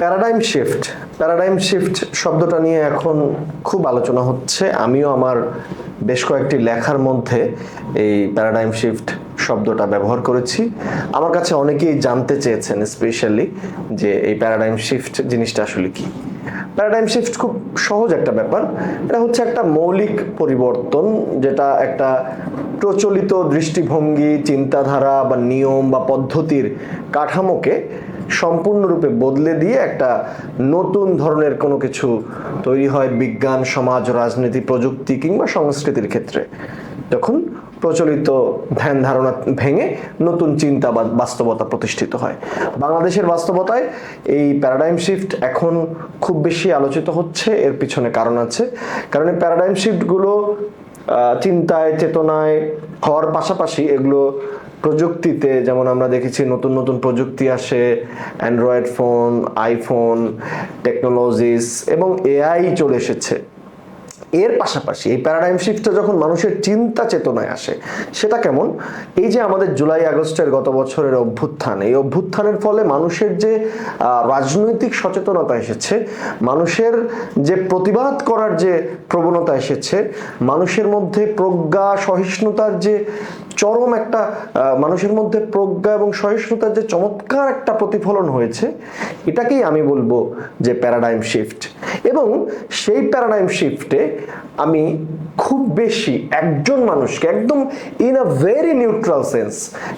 Paradigm shift paradigm shift শব্দটা নিয়ে এখন খুব আলোচনা হচ্ছে। আমিও আমার বেশ কয়েকটি লেখার মধ্যে এই প্যারাডাইম শিফট শব্দটা ব্যবহার করেছি। আমার কাছে অনেকেই জানতে চেয়েছেন স্পেশালি যে এই প্যারাডাইম শিফট জিনিসটা আসলে কি। প্যারাডাইম শিফট খুব সহজ একটা ব্যাপার। এটা হচ্ছে একটা মৌলিক পরিবর্তন যেটা একটা প্রচলিত দৃষ্টিভঙ্গি, চিন্তাধারা বা নিয়ম বা পদ্ধতির কাঠামোকে সম্পূর্ণরূপে বদলে দিয়ে একটা নতুন ধরনের কোনো কিছু তৈরি হয় বিজ্ঞান, সমাজ, রাজনীতি, প্রযুক্তি কিংবা সংস্কৃতির ক্ষেত্রে। যখন প্রচলিত ধ্যান ধারণা ভেঙে নতুন চিন্তা বা বাস্তবতা প্রতিষ্ঠিত হয়। বাংলাদেশের বাস্তবতায় এই প্যারাডাইম শিফট এখন খুব বেশি আলোচিত হচ্ছে, এর পিছনে কারণ আছে। কারণ এই প্যারাডাইম শিফটগুলো চিন্তায়, চেতনায় হওয়ার পাশাপাশি এগুলো প্রযুক্তিতে, যেমন আমরা দেখেছি নতুন নতুন প্রযুক্তি আসে অ্যান্ড্রয়েড ফোন আইফোন টেকনোলজিস এবং এআই চলে এসেছে। এর পাশাপাশি এই প্যারাডাইম শিফটটা যখন মানুষের চিন্তা চেতনায় আসে, সেটা কেমন? এই যে আমাদের জুলাই আগস্টের গত বছরের অভ্যুত্থান, এই অভ্যুত্থানের ফলে মানুষের যে রাজনৈতিক সচেতনতা এসেছে, মানুষের যে প্রতিবাদ করার যে প্রবণতা এসেছে, মানুষের মধ্যে প্রজ্ঞা, সহিষ্ণুতার যে চরম একটা মানুষের মধ্যে প্রজ্ঞা এবং সহিষ্ণুতার যে চমৎকার একটা প্রতিফলন হয়েছে, এটাকেই আমি বলব যে প্যারাডাইম শিফট এবং সেই প্যারাডাইম শিফটে আমি খুব বেশি একজন মানুষকে একদম in a very neutral sense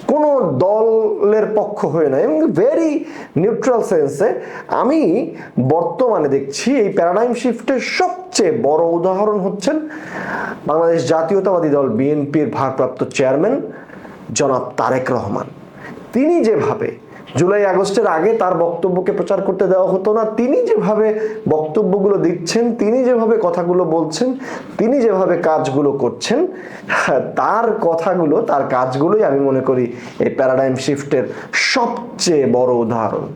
কোনো দলের পক্ষ হয়ে না এবং ভেরি নিউট্রাল সেন্সে আমি বর্তমানে দেখছি এই প্যারাডাইম শিফটের সবচেয়ে বড় উদাহরণ হচ্ছেন বাংলাদেশ জাতীয়তাবাদী দল বিএনপির ভারপ্রাপ্ত চেয়ারম্যান জনাব তারেক রহমান। তিনি যেভাবে জুলাই আগস্টের আগে তার বক্তব্যকে প্রচার করতে দেওয়া হতো না। তিনি যেভাবে বক্তব্যগুলো দিচ্ছেন, তিনি যেভাবে কথাগুলো বলছেন, তিনি যেভাবে কাজগুলো করছেন তার কথাগুলো, তার কাজগুলোই আমি মনে করি এই প্যারাডাইম শিফটের সবচেয়ে বড় উদাহরণ।